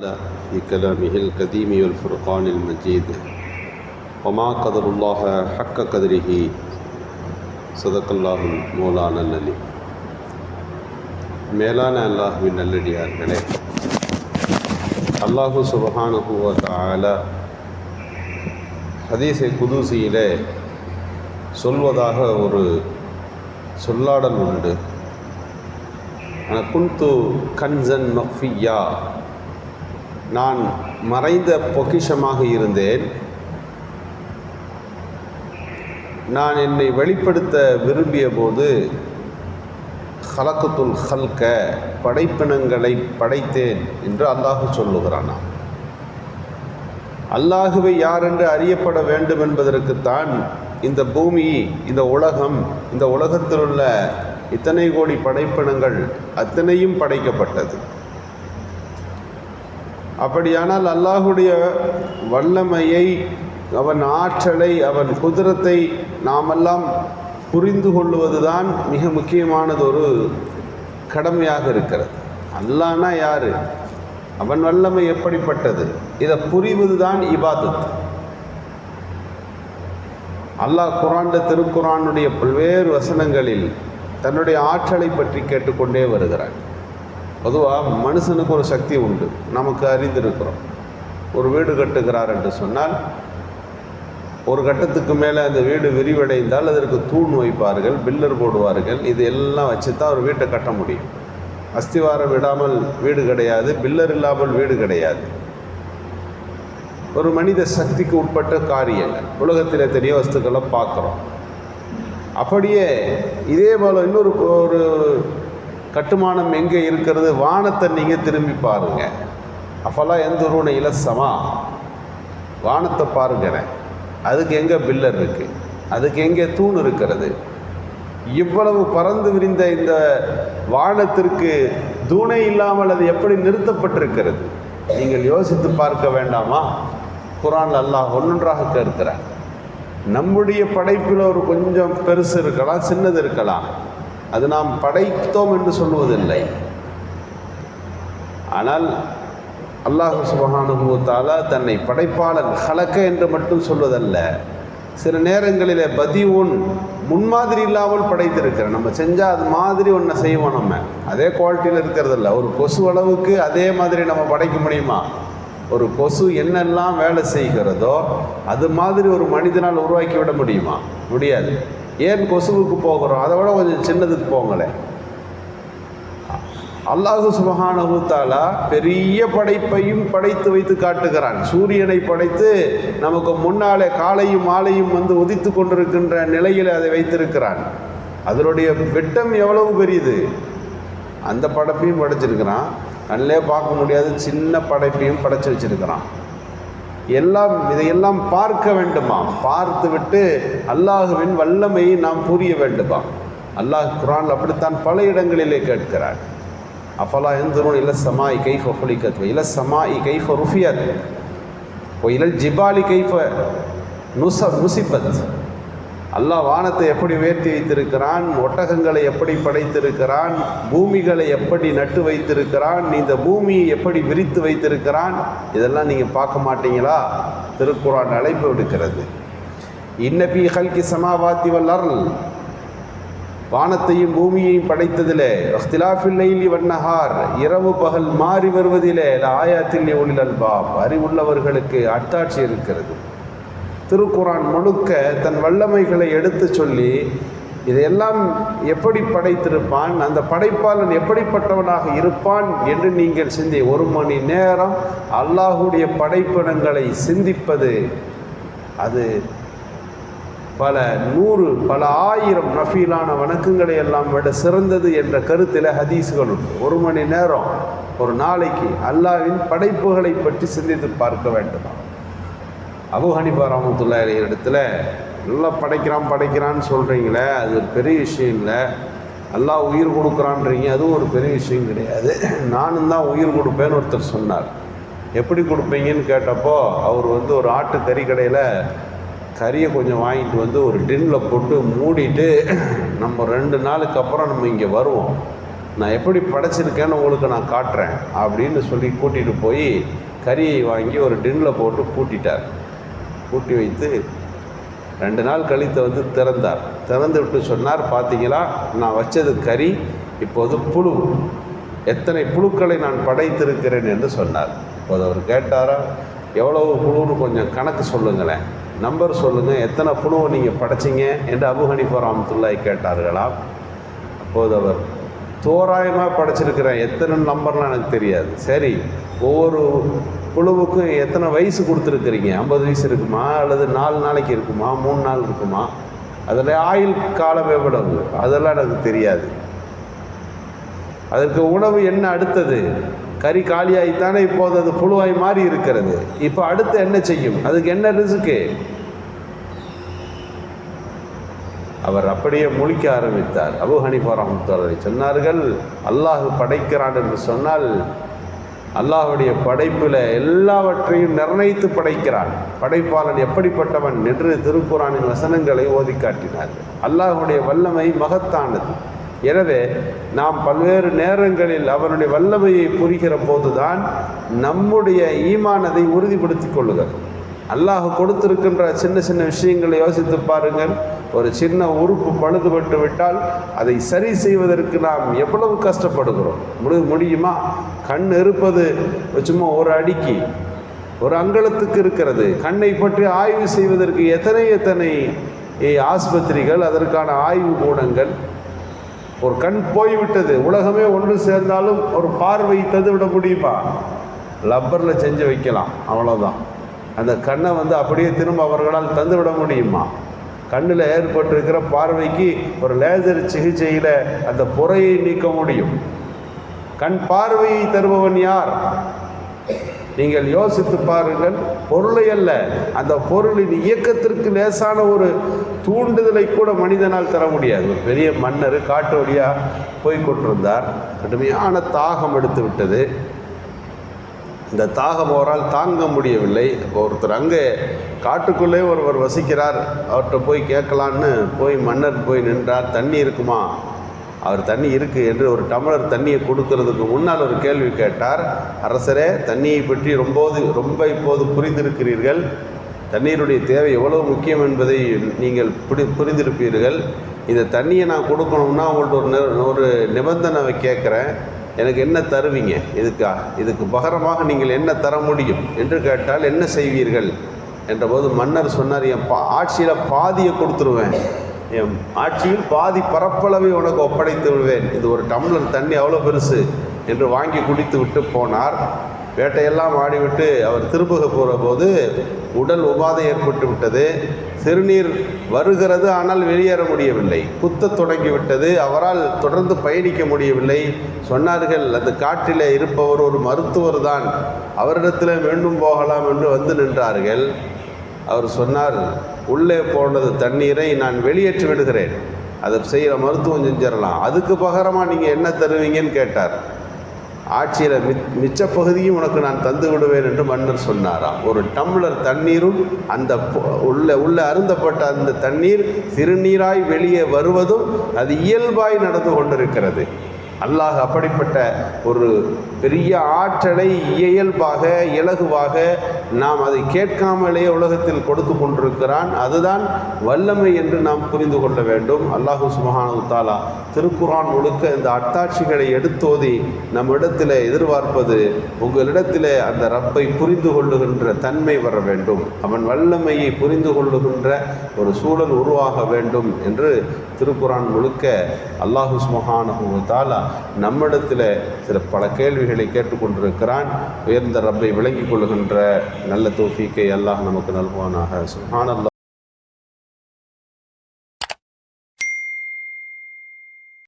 الله في كلامه القديم والفرقان المجيد وما قدر الله حق قدره صدق الله مولانا العلي மேலான அல்லாஹுவின் நல்லடியார்களே அல்லாஹு சுபஹானஹு வ தஆலா ஹதீஸை குதூசியிலே சொல்வதாக ஒரு சொல்லாடல் உண்டு குந்து கன்சன் மஃபியா நான் மறைந்த பொக்கிஷமாக இருந்தேன். நான் என்னை வெளிப்படுத்த விரும்பிய போது ஹலக்குத்துல் ஹல்க படைப்பினங்களை படைத்தேன் என்று அல்லாஹு சொல்லுகிறானா. அல்லாஹுவை யார் என்று அறியப்பட வேண்டும் என்பதற்குத்தான் இந்த பூமி இந்த உலகம் இந்த உலகத்தில் உள்ள இத்தனை கோடி படைப்பினங்கள் அத்தனையும் படைக்கப்பட்டது. அப்படியானால் அல்லாஹுடைய வல்லமையை அவன் ஆற்றலை அவன் குதிரத்தை நாமெல்லாம் புரிந்து கொள்வதுதான் மிக முக்கியமானது ஒரு கடமையாக இருக்கிறது. அல்லானா யார்? அவன் வல்லமை எப்படிப்பட்டது? இதை புரிவது தான் இபாதத். அல்லாஹ் குரான் திருக்குறானுடைய பல்வேறு வசனங்களில் தன்னுடைய ஆற்றலை பற்றி கேட்டுக்கொண்டே வருகிறான். பொதுவாக மனுஷனுக்கு ஒரு சக்தி உண்டு. நமக்கு அறிந்திருக்கிறோம். ஒரு வீடு கட்டுகிறார் என்று சொன்னால் ஒரு கட்டத்துக்கு மேலே அந்த வீடு விரிவடைந்தால் அதற்கு தூண் வைப்பார்கள் பில்லர் போடுவார்கள். இது எல்லாம் வச்சு தான் ஒரு வீட்டை கட்ட முடியும். அஸ்திவாரம் விடாமல் வீடு கிடையாது பில்லர் இல்லாமல் வீடு கிடையாது. ஒரு மனித சக்திக்கு உட்பட்ட காரியங்கள் உலகத்தில் தெரிய வஸ்துக்களை பார்க்குறோம். அப்படியே இதே போல் இன்னொரு ஒரு கட்டுமானம் எங்கே இருக்கிறது? வானத்தை நீங்கள் திரும்பி பாருங்கள் அஃபலா எந்த ஒரு இலசமா வானத்தை பாருங்களேன் அதுக்கு எங்கே பில்லர் இருக்குது அதுக்கு எங்கே தூண் இருக்கிறது? இவ்வளவு பறந்து விரிந்த இந்த வானத்திற்கு தூணை இல்லாமல் அது எப்படி நிறுத்தப்பட்டிருக்கிறது? நீங்கள் யோசித்து பார்க்க வேண்டாமா? குரான் அல்லாஹ் ஒன்றொன்றாக கேட்கிறார். நம்முடைய படைப்பில் ஒரு கொஞ்சம் பெருசு இருக்கலாம் சின்னது இருக்கலாம். அது நாம் படைத்தோம் என்று சொல்வதில்லை ஆனால் அல்லாஹு சுபகானுபவத்தால் தன்னை படைப்பாளன் ஹலக்க என்று மட்டும் சொல்வதல்ல. சில நேரங்களில் பதிவுன் முன்மாதிரி இல்லாமல் படைத்திருக்கிறேன். நம்ம செஞ்சால் அது மாதிரி ஒன்றை செய்வோம் நம்ம. அதே குவாலிட்டியில் இருக்கிறதில்ல. ஒரு கொசு அளவுக்கு அதே மாதிரி நம்ம படைக்க முடியுமா? ஒரு கொசு என்னெல்லாம் வேலை செய்கிறதோ அது மாதிரி ஒரு மனிதனால் உருவாக்கி விட முடியுமா? முடியாது. ஏன் கொசுவுக்கு போகிறோம்? அதை விட கொஞ்சம் சின்னதுக்கு போங்களேன் அல்லாஹு சுபஹானகுத்தாலா பெரிய படைப்பையும் படைத்து வைத்து காட்டுகிறான். சூரியனை படைத்து நமக்கு முன்னாலே காலையும் மாலையும் வந்து உதித்து கொண்டிருக்கின்ற நிலையில் அதை வைத்திருக்கிறான். அதனுடைய விட்டம் எவ்வளவு பெரியது? அந்த படைப்பையும் படைச்சிருக்கிறான். நல்லே பார்க்க முடியாத சின்ன படைப்பையும் படைச்சு வச்சிருக்கிறான். எல்லாம் இதையெல்லாம் பார்க்க வேண்டுமா பார்த்துவிட்டு அல்லாஹுவின் வல்லமையை நாம் புரிய வேண்டுமா அல்லாஹ் குரான் அப்படித்தான் பல இடங்களிலே கேட்கிறார் அஃபலா எந்தரும் இல சமாய் கைஃப ஹுலிகத் இல சமாய் கைஃப ருஃபியத் இலல் ஜிபாலி கைஃப நுச நுசிபத். அல்லாஹ் வானத்தை எப்படி உயர்த்தி வைத்திருக்கிறான் ஒட்டகங்களை எப்படி படைத்திருக்கிறான் பூமிகளை எப்படி நட்டு வைத்திருக்கிறான் இந்த பூமியை எப்படி விரித்து வைத்திருக்கிறான் இதெல்லாம் நீங்கள் பார்க்க மாட்டீங்களா? திருக்குறான் அழைப்பு விடுக்கிறது. இன்னபி ஹல்கி சமாவாத்தி வல்லர்ல் வானத்தையும் பூமியையும் படைத்ததிலே அஹ்திலாஃபில்லைலி வண்ணஹார் இரவு பகல் மாறி வருவதிலே ஆயாத்தில் ஒளில் அல்பாப். அறிவுள்ளவர்களுக்கு அட்டாட்சி இருக்கிறது. திருக்குரான் முழுக்க தன் வல்லமைகளை எடுத்து சொல்லி இதையெல்லாம் எப்படி படைத்திருப்பான் அந்த படைப்பாளன் எப்படிப்பட்டவனாக இருப்பான் என்று நீங்கள் சிந்தி ஒரு மணி நேரம் அல்லாஹுடைய படைப்பினங்களை சிந்திப்பது அது பல நூறு பல ஆயிரம் நஃபீலான வணக்கங்களை எல்லாம் விட சிறந்தது என்ற கருத்தில் ஹதீஸ்கள் உண்டு. ஒரு மணி நேரம் ஒரு நாளைக்கு அல்லாவின் படைப்புகளை பற்றி சிந்தித்து பார்க்க வேண்டுமா? அபு ஹனிஃபா ரஹமத்துல்லா இடத்துல நல்லா படைக்கிறான் படைக்கிறான்னு சொல்கிறீங்களே அது ஒரு பெரிய விஷயம் இல்லை. அல்லாஹ் உயிர் கொடுக்குறான்றீங்க அதுவும் ஒரு பெரிய விஷயம் கிடையாது. நானும் தான் உயிர் கொடுப்பேன்னு ஒருத்தர் சொன்னார். எப்படி கொடுப்பீங்கன்னு கேட்டப்போ அவர் வந்து ஒரு ஆட்டு கறி கடையில் கறியை கொஞ்சம் வாங்கிட்டு வந்து ஒரு டின்னில் போட்டு மூடிட்டு நம்ம ரெண்டு நாளுக்கு அப்புறம் நம்ம இங்கே வருவோம். நான் எப்படி படைச்சிருக்கேன்னு உங்களுக்கு நான் காட்டுறேன் அப்படின்னு சொல்லி கூட்டிகிட்டு போய் கறியை வாங்கி ஒரு டின்னில் போட்டு கூட்டிட்டார். பூட்டி வைத்து ரெண்டு நாள் கழித்து வந்து திறந்தார். திறந்து விட்டு சொன்னார் பார்த்தீங்களா நான் வச்சது கறி இப்போது புழு. எத்தனை புழுக்களை நான் படைத்திருக்கிறேன் என்று சொன்னார். இப்போது அவர் கேட்டாரா எவ்வளவு புழுன்னு கொஞ்சம் கணக்கு சொல்லுங்களேன். நம்பர் சொல்லுங்கள் எத்தனை புழுவை நீங்கள் படைச்சிங்க? என்று அபு ஹனிஃபா கேட்டார்களாம் அப்போது அவர் தோராயமாக படைச்சிருக்கிறேன். எத்தனை நம்பர்லாம் எனக்கு தெரியாது. சரி ஒவ்வொரு குழுவுக்கும் எத்தனை வயசு கொடுத்துருக்குறீங்க? ஐம்பது வயசு இருக்குமா? அல்லது நாலு நாளைக்கு இருக்குமா? மூணு நாள் இருக்குமா? அதில் ஆயுள் காலம் எவ்வளவு? அதெல்லாம் எனக்கு தெரியாது. அதற்கு உணவு என்ன அடுத்தது? கறி காலியாகித்தானே இப்போது அது புழுவாய் மாறி இருக்கிறது. இப்போ அடுத்து என்ன செய்யும்? அதுக்கு என்ன ரிசுக்கு அவர் அப்படியே முழிக்க ஆரம்பித்தார். அபு ஹனிஃபா ரஹமத்துல்லாஹி சொன்னார்கள் அல்லாஹ் படைக்கிறான் என்று சொன்னால் அல்லாஹுடைய படைப்பில் எல்லாவற்றையும் நிர்ணயித்து படைக்கிறான். படைப்பாளன் எப்படிப்பட்டவன் என்று திருக்குறானின் வசனங்களை ஓதி காட்டினார் அல்லாஹுடைய வல்லமை மகத்தானது. எனவே நாம் பல்வேறு நேரங்களில் அவனுடைய வல்லமையை புரிகிற போதுதான் நம்முடைய ஈமானதை உறுதிப்படுத்திக் கொள்ளுகிறது. அல்லாஹ் கொடுத்திருக்கின்ற சின்ன சின்ன விஷயங்களை யோசித்து பாருங்கள். ஒரு சின்ன உறுப்பு பழுதுபட்டு விட்டால் அதை சரி செய்வதற்கு நாம் எவ்வளவு கஷ்டப்படுகிறோம்? முடி முடியுமா? கண் இருப்பது சும்மா ஒரு அடிக்கு ஒரு அங்கலத்துக்கு இருக்கிறது. கண்ணை பற்றி ஆய்வு செய்வதற்கு எத்தனை எத்தனை ஆஸ்பத்திரிகள் அதற்கான ஆய்வு கூடங்கள். ஒரு கண் போய்விட்டது உலகமே ஒன்று சேர்ந்தாலும் ஒரு பார்வை தந்து விட முடியுமா? லப்பரில் செஞ்சு வைக்கலாம் அவ்வளோதான் அந்த கண்ணை வந்து அப்படியே திரும்ப அவர்களால் தந்துவிட முடியுமா? கண்ணில் ஏற்பட்டிருக்கிற பார்வைக்கு ஒரு லேசர் சிகிச்சையில் அந்த பொறையை நீக்க முடியும். கண் பார்வையை தருபவன் யார்? நீங்கள் யோசித்து பாருங்கள் பொருளை அல்ல அந்த பொருளின் இயக்கத்திற்கு லேசான ஒரு தூண்டுதலை கூட மனிதனால் தர முடியாது. ஒரு பெரிய மன்னர் காட்டு வழியாக போய் கொண்டிருந்தார். கடுமையான தாகம் எடுத்து விட்டது. இந்த தாகம் அவரால் தாங்க முடியவில்லை. ஒருத்தர் அங்கே காட்டுக்குள்ளே ஒருவர் வசிக்கிறார். அவர்கிட்ட போய் கேட்கலான்னு போய் மன்னர் போய் நின்றார். தண்ணி இருக்குமா? அவர் தண்ணி இருக்குது என்று ஒரு டம்ளர் தண்ணியை கொடுக்கறதுக்கு முன்னால் ஒரு கேள்வி கேட்டார். அரசரே தண்ணியை பற்றி ரொம்ப ரொம்ப இப்போது புரிந்திருக்கிறீர்கள். தண்ணீருடைய தேவை எவ்வளவு முக்கியம் என்பதை நீங்கள் புரி புரிந்திருப்பீர்கள். இந்த தண்ணியை நான் கொடுக்கணும்னா அவங்கள்ட்ட ஒரு ஒரு நிபந்தனை கேட்குறேன். எனக்கு என்ன தருவீங்க? இதுக்கா? இதுக்கு பகரமாக நீங்கள் என்ன தர முடியும்? என்று கேட்டால் என்ன செய்வீர்கள்? என்றபோது மன்னர் சொன்னார் என் பா ஆட்சியில் பாதியை கொடுத்துருவேன். என் ஆட்சியில் பாதி பரப்பளவை உனக்கு ஒப்படைத்து விடுவேன். இது ஒரு டம்ளர் தண்ணி அவ்வளோ பெருசு என்று வாங்கி குடித்து விட்டு போனார். வேட்டையெல்லாம் ஆடிவிட்டு அவர் திரும்புக போகிற போது உடல் உபாதை ஏற்பட்டு விட்டது. சிறுநீர் வருகிறது ஆனால் வெளியேற முடியவில்லை. குத்த தொடங்கிவிட்டது. அவரால் தொடர்ந்து பயணிக்க முடியவில்லை. சொன்னார்கள் அந்த காட்டில் இருப்பவர் ஒரு மருத்துவர் தான் அவரிடத்தில் மீண்டும் போகலாம் என்று வந்து நின்றார்கள். அவர் சொன்னார் உள்ளே போனது தண்ணீரை நான் வெளியேற்றி விடுகிறேன். அதை செய்கிற மருத்துவம் செஞ்சிடலாம். அதுக்கு பகரமாக நீங்கள் என்ன தருவீங்கன்னு கேட்டார். ஆட்சியில் மி மிச்ச பகுதியும் உனக்கு நான் தந்து விடுவேன் என்று மன்னர் சொன்னாராம். ஒரு டம்ளர் தண்ணீரும் அந்த உள்ள உள்ள அருந்தப்பட்ட அந்த தண்ணீர் சிறுநீராய் வெளியே வருவதும் அது இயல்பாய் நடந்து கொண்டிருக்கிறது. அல்லாஹ் அப்படிப்பட்ட ஒரு பெரிய ஆற்றலை இயல்பாக இலகுவாக நாம் அதை கேட்காமலே உலகத்தில் கொடுத்து கொண்டிருக்கிறான். அதுதான் வல்லமை என்று நாம் புரிந்து கொள்ள வேண்டும். அல்லாஹு சுமஹானு தாலா திருக்குரான் முழுக்க இந்த அத்தாட்சிகளை எடுத்தோதி நம்மிடத்தில் எதிர்பார்ப்பது உங்களிடத்தில் அந்த ரப்பை புரிந்து கொள்ளுகின்ற தன்மை வர வேண்டும். அவன் வல்லமையை புரிந்து கொள்ளுகின்ற ஒரு சூழல் உருவாக வேண்டும் என்று திருக்குரான் முழுக்க அல்லாஹு சுமஹானு தாலா நம்மிடத்தில் சில பல கேள்விகளை கேட்டுக்கொண்டிருக்கிறான். உயர்ந்த ரப்பை விளங்கிக் கொள்கின்ற நல்ல தோஃபீக்கை அல்லாஹ் நமக்கு நல்வானாக சுஹான்